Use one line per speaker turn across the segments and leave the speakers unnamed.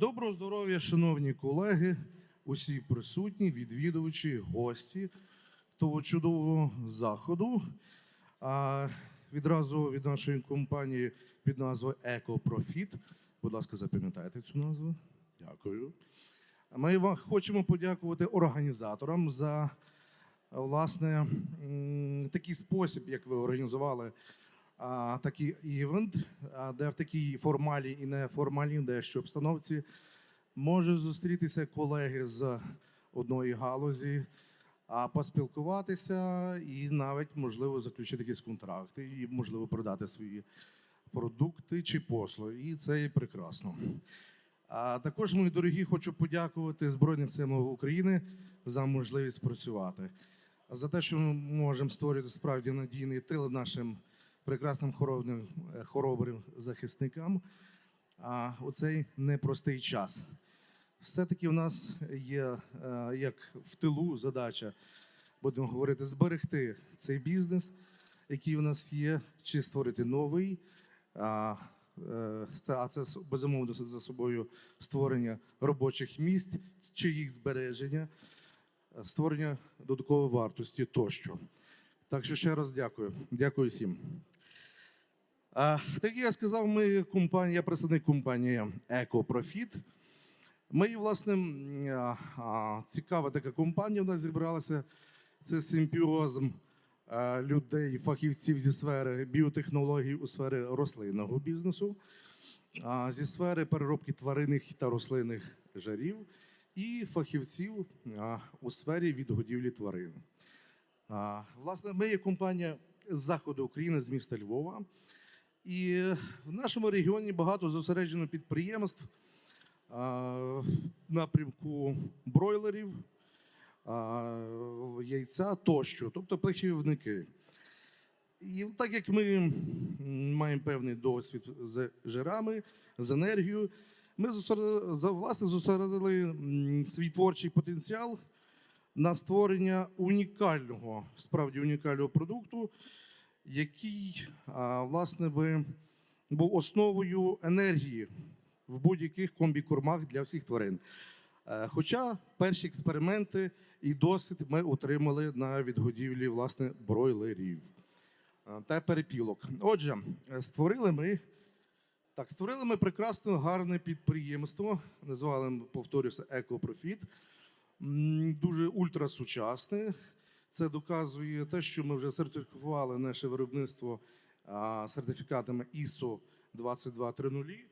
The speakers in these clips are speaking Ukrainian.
Доброго здоров'я, шановні колеги, усі присутні, відвідувачі, гості того чудового заходу. Відразу від нашої компанії під назвою «Екопрофіт». Будь ласка, запам'ятайте цю назву. Дякую. Ми вам хочемо подякувати організаторам за власне такий спосіб, як ви організували такий івент, де в такій формальній і неформальній дещо обстановці можуть зустрітися колеги з одної галузі, поспілкуватися і навіть можливо заключити якісь контракти, і можливо продати свої продукти чи послуги. І це і прекрасно. А також, мої дорогі, хочу подякувати Збройним силам України за можливість працювати, за те, що ми можемо створити справді надійний тил нашим прекрасним хоробним, е, хоробрим захисникам а, у цей непростий час. Все-таки в нас є, е, як в тилу, задача, будемо говорити, зберегти цей бізнес, який в нас є, чи створити новий. А, е, а це безумовно за собою створення робочих місць чи їх збереження, створення додаткової вартості тощо. Так що ще раз дякую. Дякую всім. А, так як я сказав, ми компанія, представник компанії «Екопрофіт». Ми, власне, цікава така компанія в нас зібралася. Це симпіозм людей, фахівців зі сфери біотехнологій у сфері рослинного бізнесу, зі сфери переробки тваринних та рослинних жарів і фахівців у сфері відгодівлі тварин. Власне, ми є компанія з заходу України, з міста Львова. І в нашому регіоні багато зосереджено підприємств в напрямку бройлерів, яйця тощо, тобто птахівники. І так як ми маємо певний досвід з жирами, з енергією, ми власне зосередили свій творчий потенціал на створення унікального, справді унікального продукту, який власне би був основою енергії в будь-яких комбікормах для всіх тварин. Е, Хоча перші експерименти і досвід ми отримали на відгодівлі власне бройлерів е, та перепілок. Отже, е, створили ми так, створили ми прекрасне гарне підприємство. Назвали, повторюся, Екопрофіт. Дуже ультрасучасне. Це доказує те, що ми вже сертифікували наше виробництво сертифікатами ISO 2230.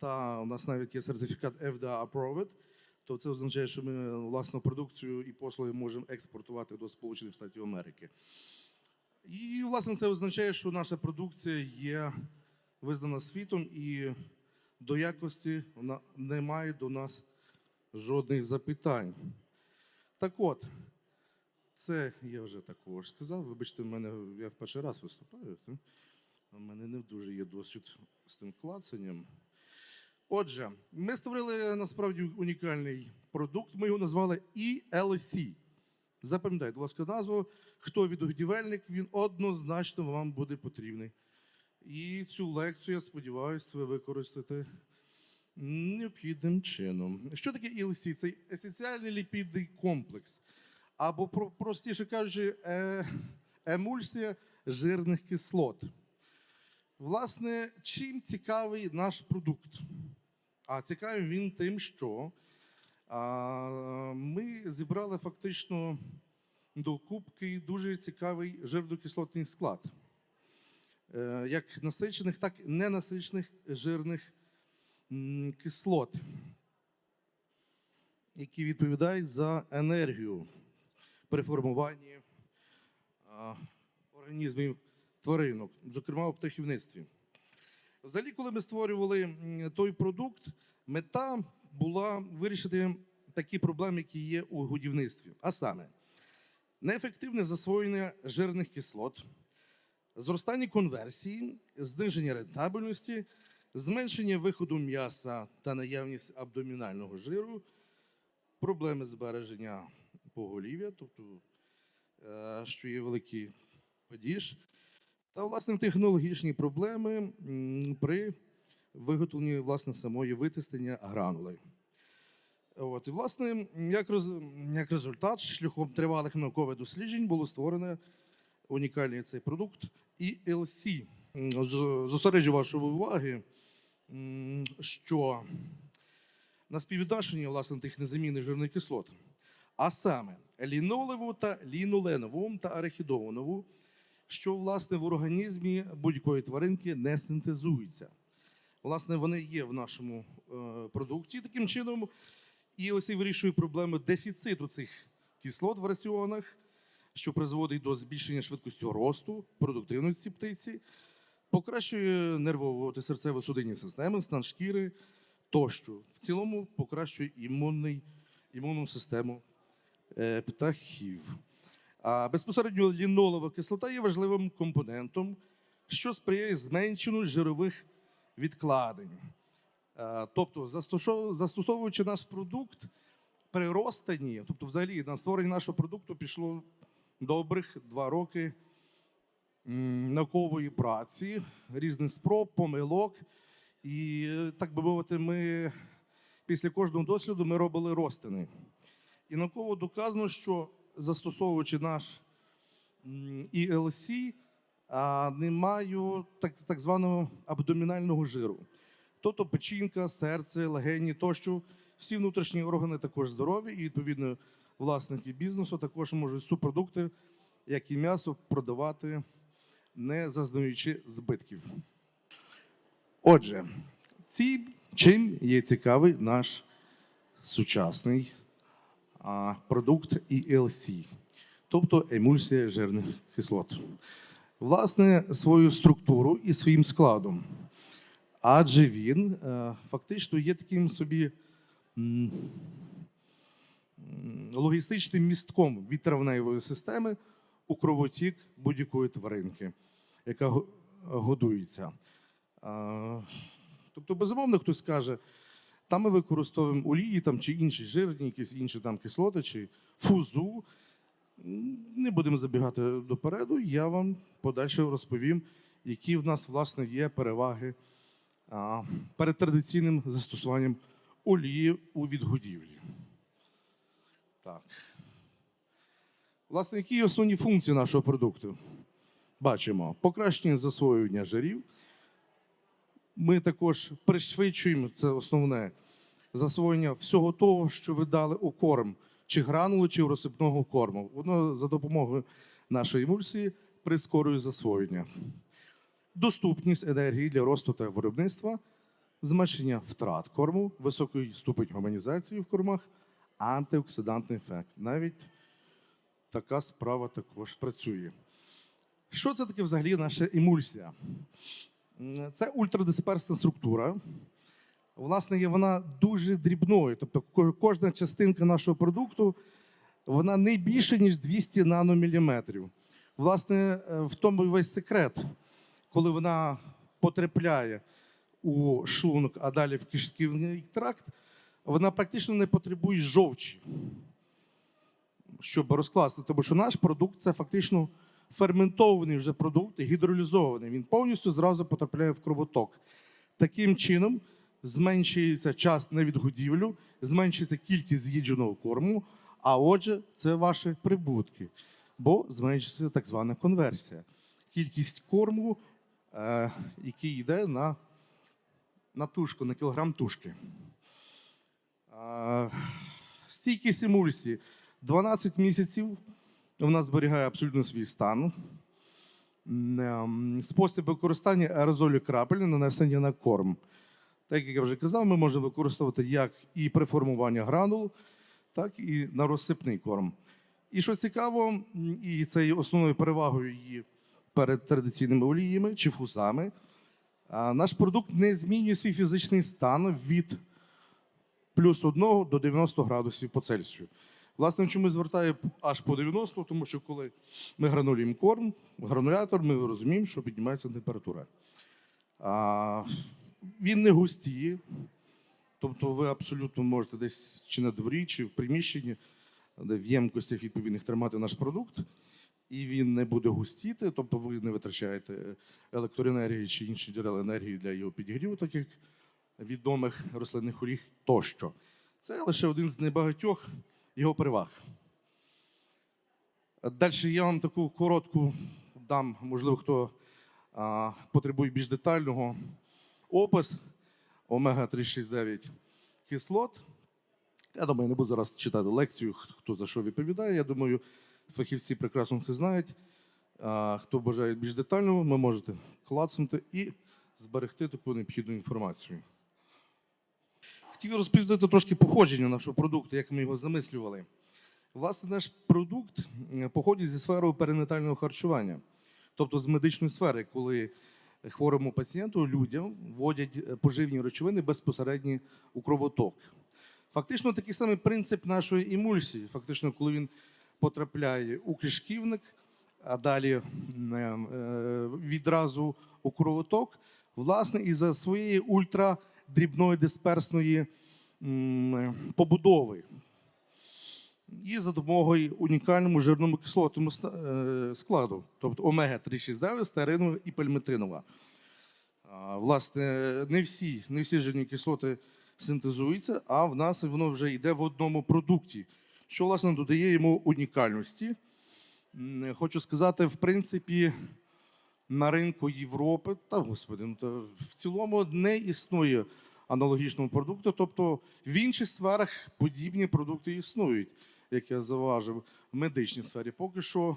Та у нас навіть є сертифікат FDA Approved. То це означає, що ми власну продукцію і послуги можемо експортувати до Сполучених Штатів Америки. І, власне, це означає, що наша продукція є визнана світом і до якості вона не має до нас жодних запитань. Так от, це я вже також сказав. Вибачте, в мене я в перший раз виступаю. У мене не дуже є досвід з тим клацанням. Отже, ми створили насправді унікальний продукт. Ми його назвали ELC. Запам'ятайте, будь ласка, назву. Хто відгодівельник, він однозначно вам буде потрібний. І цю лекцію, я сподіваюся, ви використаєте необхідним чином. Що таке ELC? Це есенціальний ліпідний комплекс. Або, простіше кажучи, е, емульсія жирних кислот. Власне, чим цікавий наш продукт? А цікавий він тим, що ми зібрали фактично до кубки дуже цікавий жирнокислотний склад. Е, Як насичених, так і ненасичених жирних кислот, які відповідають за енергію при формуванні організмів тваринок, зокрема у птахівництві. Взагалі, коли ми створювали той продукт, мета була вирішити такі проблеми, які є у годівництві. А саме, неефективне засвоєння жирних кислот, зростання конверсії, зниження рентабельності, зменшення виходу м'яса та наявність абдомінального жиру, проблеми збереження поголів'я, тобто, е, що є великий падіж, та власне технологічні проблеми при виготовлення власне самої витиснення гранули. От, і, власне, як, роз, як результат, шляхом тривалих наукових досліджень було створено унікальний цей продукт ELC. М, Зосереджу вашої уваги, м, що на співвідношенні власне тих незамінних жирних кислот, а саме лінолеву та ліноленову та арахідовану, що власне в організмі будь-якої тваринки не синтезуються. Власне, вони є в нашому е, продукті. Таким чином, і ось і вирішує проблему дефіциту цих кислот в раціонах, що призводить до збільшення швидкості росту, продуктивності птиці, покращує нервову та серцево-судинні системи, стан шкіри тощо. В цілому покращує імунний, імунну систему е, птахів. А безпосередньо лінолова кислота є важливим компонентом, що сприяє зменшенню жирових відкладень. Е, Тобто, застосовуючи наш продукт при розстані, тобто, взагалі на створення нашого продукту пішло добрих два роки наукової праці, різних спроб, помилок. І, так би мовити, ми після кожного досліду ми робили розтини. І науково доказано, що застосовуючи наш ELC, не маю так, так званого абдомінального жиру. Тобто печінка, серце, легені тощо. Всі внутрішні органи також здорові, і відповідно власники бізнесу також можуть субпродукти, як і м'ясо, продавати, не зазнаючи збитків. Отже, ці, чим є цікавий наш сучасний а, продукт ELC, тобто емульсія жирних кислот. Власне, свою структуру і своїм складом. Адже він е, фактично є таким собі логістичним містком від травневої системи у кровотік будь-якої тваринки, яка годується. Тобто, безумовно, хтось скаже, там ми використовуємо олії там, чи інші жирні, якісь інші там кислоти, чи фузу. Не будемо забігати допереду. Я вам подальше розповім, які в нас власне є переваги а, перед традиційним застосуванням олії у відгодівлі. Так. Власне, які основні функції нашого продукту? Бачимо покращення засвоювання жирів. Ми також пришвидшуємо це основне засвоєння всього того, що ви дали у корм, чи гранули, чи розсипного корму. Воно за допомогою нашої емульсії прискорює засвоєння. Доступність енергії для росту та виробництва, зменшення втрат корму, високий ступень гуманізації в кормах, антиоксидантний ефект. Навіть така справа також працює. Що це таке взагалі наша емульсія? Це ультрадисперсна структура. Власне, є вона дуже дрібною. Тобто кожна частинка нашого продукту вона не більше, ніж 200 наноміліметрів. Власне, е, в тому і весь секрет, коли вона потрапляє у шлунок, а далі в кишківний тракт, вона практично не потребує жовчі, щоб розкласти. Тому що наш продукт це фактично ферментований вже продукт, гідролізований. Він повністю зразу потрапляє в кровоток. Таким чином зменшується час на відгодівлю, зменшується кількість з'їдженого корму, а отже, це ваші прибутки, бо зменшується так звана конверсія. Кількість корму, е, який йде на, на тушку, на кілограм тушки. Е, стійкість емульсії 12 місяців вона зберігає абсолютно свій стан. Ем, Спосіб використання аерозолю крапель нанесення на корм. Так як я вже казав, ми можемо використовувати як і при формуванні гранул, так і на розсипний корм. І що цікаво, і це є основною перевагою її перед традиційними оліями чи фусами, наш продукт не змінює свій фізичний стан від плюс 1 до 90 градусів по Цельсію. Власне, чому звертаю аж по 90, тому що коли ми гранулюємо корм, гранулятор, ми розуміємо, що піднімається температура. А, він не густіє, тобто ви абсолютно можете десь чи на дворі, чи в приміщенні, де в ємкостях відповідних тримати наш продукт. і він не буде густіти, тобто ви не витрачаєте електроенергії чи інші джерела енергії для його підігріву, так як відомих рослинних олій тощо. Це лише один з небагатьох його переваг. Далі я вам таку коротку дам, можливо, хто а, потребує більш детального опис омега-369 кислот. Я думаю, не буду зараз читати лекцію, хто за що відповідає. Я думаю, фахівці прекрасно це знають. А, хто бажає більш детального, ви можете клацнути і зберегти таку необхідну інформацію. Хотів розповідати трошки походження нашого продукту, як ми його замислювали. Власне, наш продукт е, походить зі сфери перинатального харчування, тобто з медичної сфери, коли хворому пацієнту людям вводять е, поживні речовини безпосередньо у кровоток. Фактично такий самий принцип нашої емульсії. Фактично, коли він потрапляє у кишківник, а далі е, відразу у кровоток, власне, із за своєї ультрадрібної дисперсної побудови. І за допомогою унікальному жирному кислотному е, складу, тобто омега-369, стеаринова і пальмитинова. Власне, не всі, не всі жирні кислоти синтезуються, а в нас воно вже йде в одному продукті, що власне додає йому унікальності. Хочу сказати, в принципі, на ринку Європи, та господи, ну, та в цілому не існує аналогічного продукту. Тобто в інших сферах подібні продукти існують, як я заважив, в медичній сфері. Поки що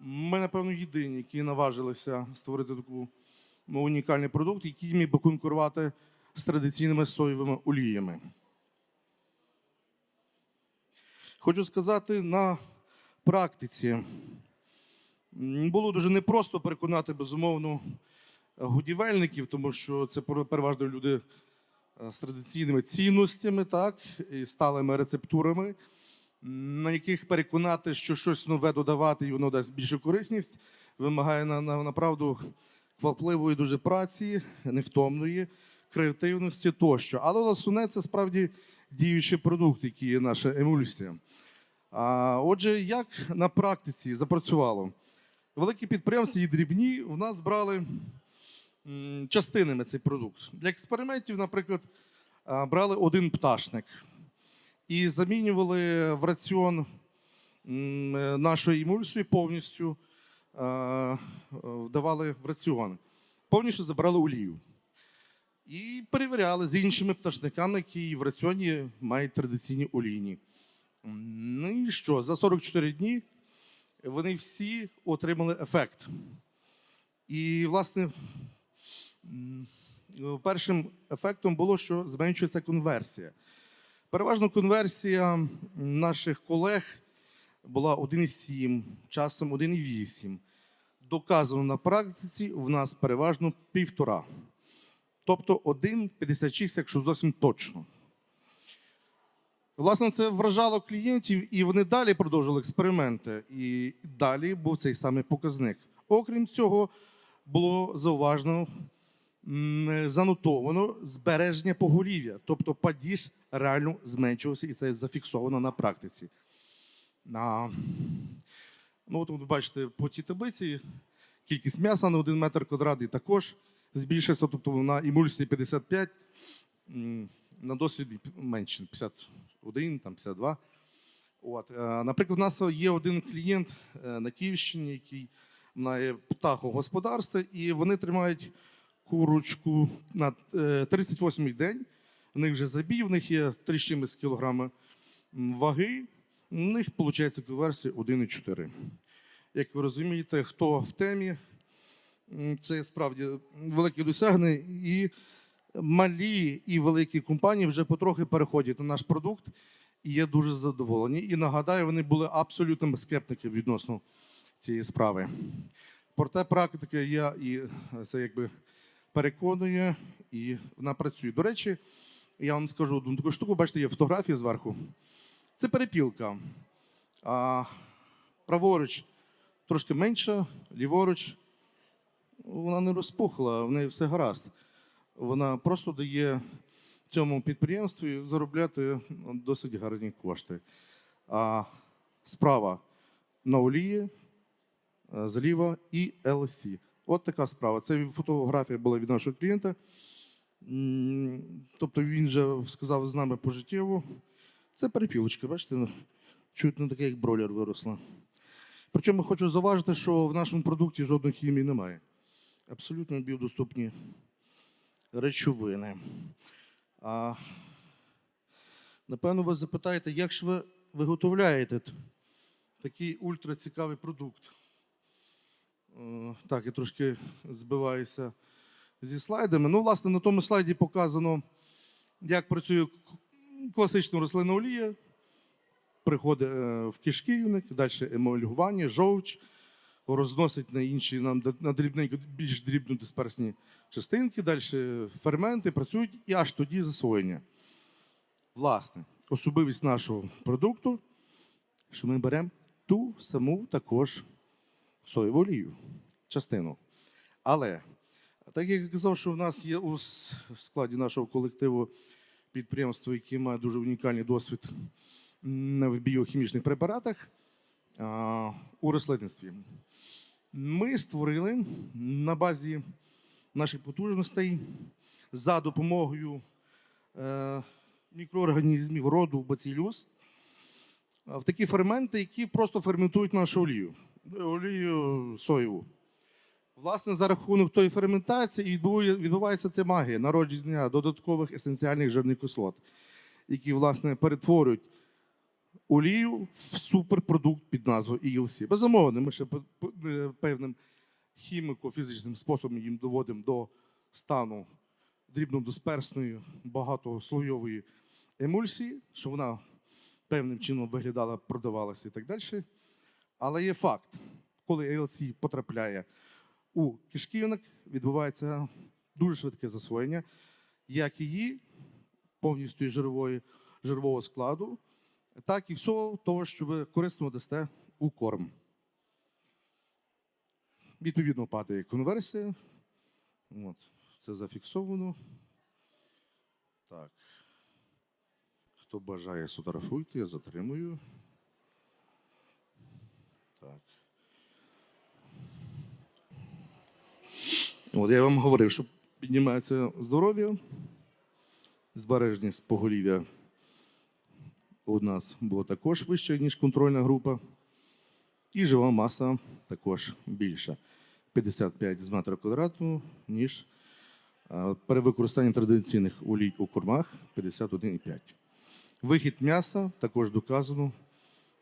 ми, напевно, єдині, які наважилися створити таку ну, унікальний продукт, який міг би конкурувати з традиційними соєвими оліями. Хочу сказати, на практиці було дуже непросто переконати, безумовно, годівельників, тому що це пере- переважно люди е, з традиційними цінностями, так, і сталими рецептурами, на яких переконати, що щось нове додавати і воно дасть більшу корисність, вимагає на, на, направду квапливої дуже праці, невтомної, креативності тощо. Але основне це справді діючий продукт, який є наша емульсія. А, отже, як на практиці запрацювало? Великі підприємства і дрібні в нас брали частинами цей продукт. Для експериментів, наприклад, брали один пташник і замінювали в раціон нашої емульсії повністю вдавали в раціон. Повністю забрали олію. І перевіряли з іншими пташниками, які в раціоні мають традиційні олійні. Ну і що? За 44 дні вони всі отримали ефект. І, власне, першим ефектом було, що зменшується конверсія. Переважно конверсія наших колег була 1,7, часом 1,8. Доказано на практиці в нас переважно півтора. Тобто 1,56, якщо зовсім точно. Власне, це вражало клієнтів, і вони далі продовжили експерименти. І далі був цей самий показник. Окрім цього, було зауважено, занотовано збереження поголів'я, тобто падіж реально зменшувався, і це зафіксовано на практиці. А, ну, от ви бачите, по цій таблиці кількість м'яса на 1 метр квадратний також збільшився, тобто на емульсії 55, на досліді менше 51, там 52. От, е, наприклад, у нас є один клієнт е, на Київщині, який має птахогосподарство, і вони тримають курочку на е, 38-й день. В них вже забій, в них є 3 з чимось кілограми ваги. У них виходить конверсія 1,4. Як ви розумієте, хто в темі, це справді велике досягнення, і малі і великі компанії вже потрохи переходять на наш продукт і є дуже задоволені. І нагадаю, вони були абсолютними скептиками відносно цієї справи. Проте практика є і це якби переконує, і вона працює. До речі, я вам скажу одну таку штуку, бачите, є фотографії зверху. Це перепілка. А праворуч трошки менша, ліворуч вона не розпухла, в неї все гаразд. Вона просто дає цьому підприємству заробляти ну, досить гарні кошти. А справа на олії е, зліва і LC. От така справа. Це фотографія була від нашого клієнта. Тобто він вже сказав з нами пожиттєво. Це перепілочка, бачите, чуть не таке, як бройлер виросла. Причому хочу зауважити, що в нашому продукті жодної хімії немає. Абсолютно біодоступні речовини. А, напевно, ви запитаєте, як ж ви виготовляєте такий ультрацікавий продукт? Е, Так, я трошки збиваюся зі слайдами. Ну, власне, на тому слайді показано, як працює класична рослинна олія. Приходить е, в кишківник, далі емульгування, жовч, розносить на інші нам на дрібненько, більш дрібно дисперсні частинки, далі ферменти працюють і аж тоді засвоєння. Власне, особливість нашого продукту, що ми беремо ту саму також соєву олію, частину. Але, так як я казав, що в нас є у складі нашого колективу підприємство, яке має дуже унікальний досвід в біохімічних препаратах у рослинництві. Ми створили на базі наших потужностей за допомогою е, мікроорганізмів роду бацилюс е, в такі ферменти, які просто ферментують нашу олію, олію соєву. Власне, за рахунок тої ферментації відбувається ця магія народження додаткових есенціальних жирних кислот, які, власне, перетворюють олію в суперпродукт під назвою ELC. Безумовно, ми ще е, певним хіміко-фізичним способом їм доводимо до стану дрібнодисперсної багатослойової емульсії, що вона певним чином виглядала, продавалася і так далі. Але є факт, коли ELC потрапляє у кишківник, відбувається дуже швидке засвоєння, як її повністю жирової, жирового складу, так і всього того, що ви корисно дасте у корм. Відповідно, падає конверсія. От, це зафіксовано. Так. Хто бажає, сфотографуйте, я затримую. Так. От я вам говорив, що піднімається здоров'я, збережність поголів'я у нас було також вище, ніж контрольна група. І жива маса також більша. 55 з метра квадратного, ніж при використанні традиційних олій у кормах 51,5. Вихід м'яса також доказано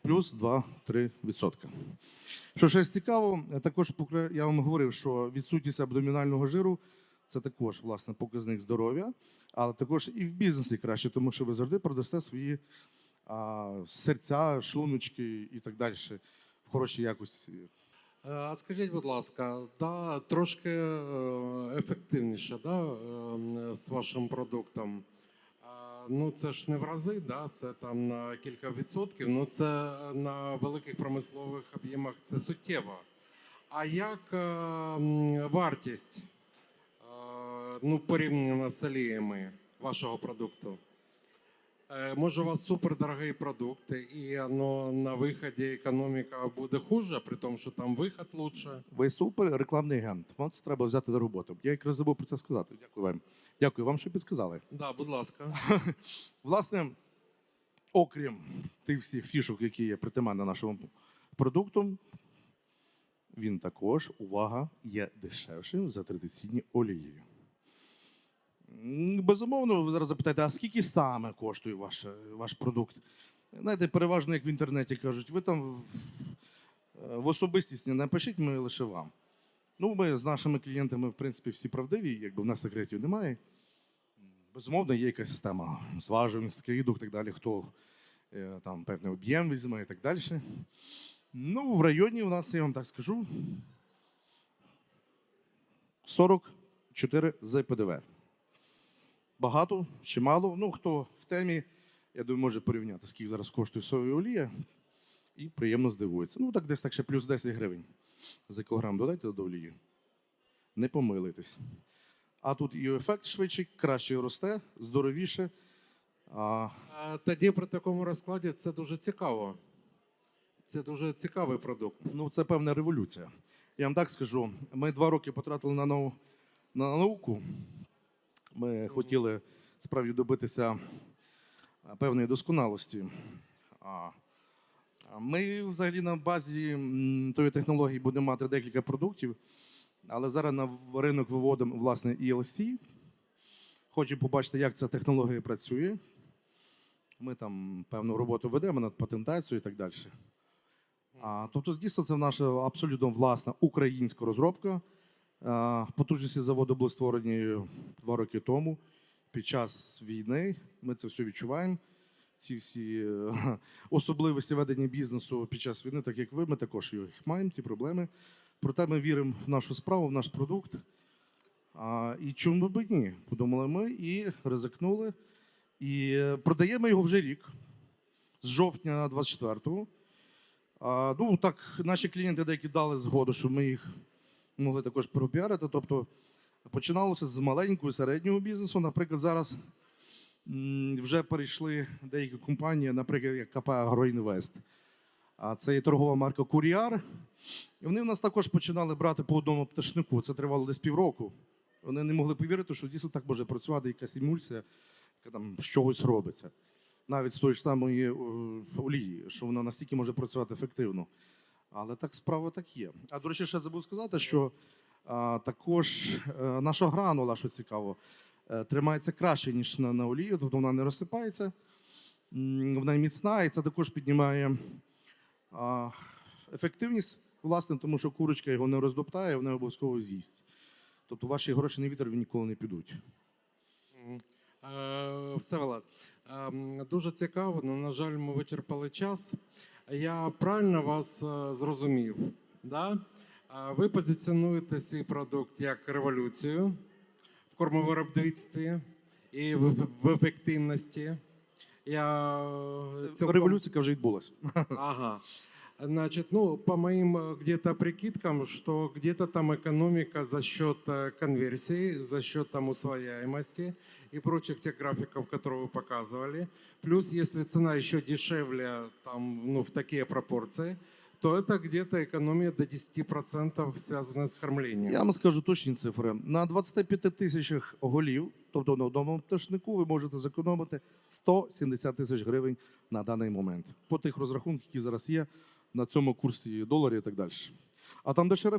плюс 2-3%. Що ще цікаво, також я вам говорив, що відсутність абдомінального жиру це також власне показник здоров'я, але також і в бізнесі краще, тому що ви завжди продасте свої серця, шлуночки і так далі в хорошій якості.
Е, А скажіть, будь ласка, да, трошки е, ефективніше да, е, з вашим продуктом. Ну, це ж не в рази, да, це там на кілька відсотків, ну це на великих промислових об'ємах це суттєво. А як вартість ну, порівняно з оліями вашого продукту? Е, Може, у вас супердорогий продукт, і ну, на виході економіка буде хуже, при тому, що там виход лучше.
Ви супер рекламний агент. Вам це треба взяти на роботу. Я якраз забув про це сказати. Дякую вам. Дякую вам, що підсказали.
Да, будь ласка.
Власне, окрім тих всіх фішок, які є притаманні нашому продукту, він також, увага, є дешевшим за традиційні олії. Безумовно, ви зараз запитаєте, а скільки саме коштує ваш, ваш продукт? Знаєте, переважно, як в інтернеті кажуть, ви там в, в особистість не напишіть, ми лише вам. Ну, ми з нашими клієнтами, в принципі, всі правдиві, якби в нас секретів немає. Безумовно, є якась система зважувань, скидок і так далі, хто е, там певний об'єм візьме і так далі. Ну, в районі у нас, я вам так скажу, 44 з ПДВ. Багато чи мало. Ну, хто в темі, я думаю, може порівняти, скільки зараз коштує соєва олія, і приємно здивується. Ну, так десь так ще плюс 10 гривень за кілограм додайте до олії. Не помилитесь. А тут і ефект швидший, краще росте, здоровіше. А,
Тоді при такому розкладі це дуже цікаво. Це дуже цікавий продукт.
Ну, це певна революція. Я вам так скажу: ми два роки потратили на, нау... на науку. Ми хотіли справді добитися певної досконалості. Ми взагалі на базі тої технології будемо мати декілька продуктів, але зараз на ринок виводимо власне ELC. Хочемо побачити, як ця технологія працює. Ми там певну роботу ведемо над патентацією і так далі. А, тобто, дійсно, це наша абсолютно власна українська розробка. Потужності заводу були створені два роки тому. Під час війни ми це все відчуваємо. Ці всі е, особливості ведення бізнесу під час війни, так як ви, ми також їх маємо, ці проблеми. Проте ми віримо в нашу справу, в наш продукт. А, і чому б ні? Подумали ми і ризикнули. І е, продаємо його вже рік з жовтня 24-го. А, ну, так, наші клієнти деякі дали згоду, щоб ми їх могли також пропіарити. Тобто починалося з маленького середнього бізнесу. Наприклад, зараз вже перейшли деякі компанії, наприклад, як КП Агроінвест. А це є торгова марка Куріар. І вони в нас також починали брати по одному пташнику. Це тривало десь півроку. Вони не могли повірити, що дійсно так може працювати якась емульсія, яка там з чогось робиться навіть з тої ж самої е, олії, що вона настільки може працювати ефективно. Але так справа так є. А до речі, ще забув сказати, що а, також е, наша гранула, що цікаво, е, тримається краще, ніж на, на олію, тобто вона не розсипається, вона міцна, і це також піднімає а, ефективність, власне, тому що курочка його не роздоптає, вона обов'язково з'їсть. Тобто ваші гроші на вітер ніколи не підуть.
Е, Всеволод, ем, дуже цікаво, але, на жаль, ми вичерпали час. Я правильно вас е, зрозумів. Да? Ви позиціонуєте свій продукт як революцію в кормовиробництві і в, ефективності. Я е, цілком-
Революція вже відбулася.
Ага. Значит, ну, по моим э, где-то прикидкам, что где-то там экономика за счет э, конверсии, за счет там усвояемости и прочих тех графиков, которые вы показывали. Плюс, если цена еще дешевле, там, ну, в такие пропорции, то это где-то экономия до 10% связанная с кормлением.
Я вам скажу точні цифри. На 25 тисячах голів, тобто на одному пташнику, ви можете зекономити 170 тисяч гривень на даний момент. По тих розрахунках, які зараз є на цьому курсі доларів і так далі. А там де ще?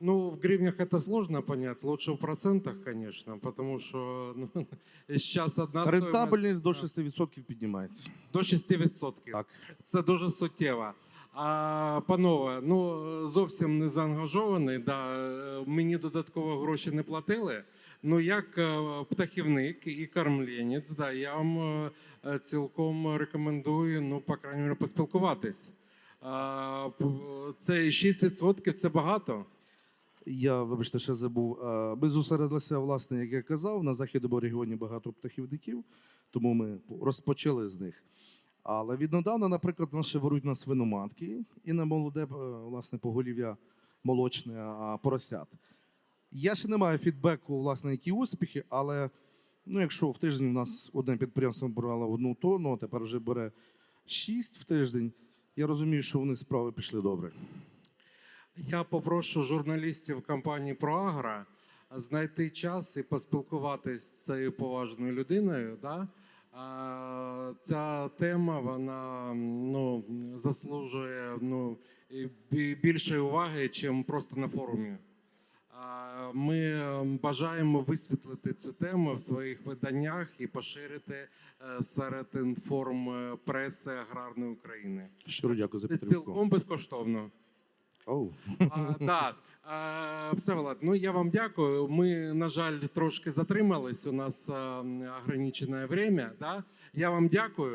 Ну, в гривнях это сложно понять, лучше в процентах, конечно, потому что ну, сейчас одна стоимость-
Рентабельність до 6% піднімається.
до 6%.
Так.
Це дуже суттєво. А панове, ну зовсім не заангажований. Да, е, мені додатково гроші не платили. Ну як е, птахівник і кормлінець, да, я вам е, цілком рекомендую, ну, по крайній мірі, поспілкуватись. Це 6% це багато.
Я, вибачте, ще забув. Ми зосередилися, власне, як я казав, на західному регіоні багато птахівників, тому ми розпочали з них. Але віднедавна, наприклад, ще беруть на свиноматки і на молоде, е, власне, поголів'я молочне поросят. Я ще не маю фідбеку, власне, які успіхи, але ну, якщо в тиждень у нас одне підприємство брало одну тонну, а тепер вже бере шість в тиждень, я розумію, що у них справи пішли добре.
Я попрошу журналістів компанії «Проагра» знайти час і поспілкуватися з цією поважною людиною. Да? Ця тема вона ну, заслужує ну, більшої уваги, ніж просто на форумі. Ми бажаємо висвітлити цю тему в своїх виданнях і поширити е, серед інформ е, преси аграрної України.
Щиро дякую за підтримку.
цілком безкоштовно.
Оу.
А, да. А, Всеволод, ну я вам дякую. Ми, на жаль, трошки затримались. У нас ограничене время. Да? Я вам дякую.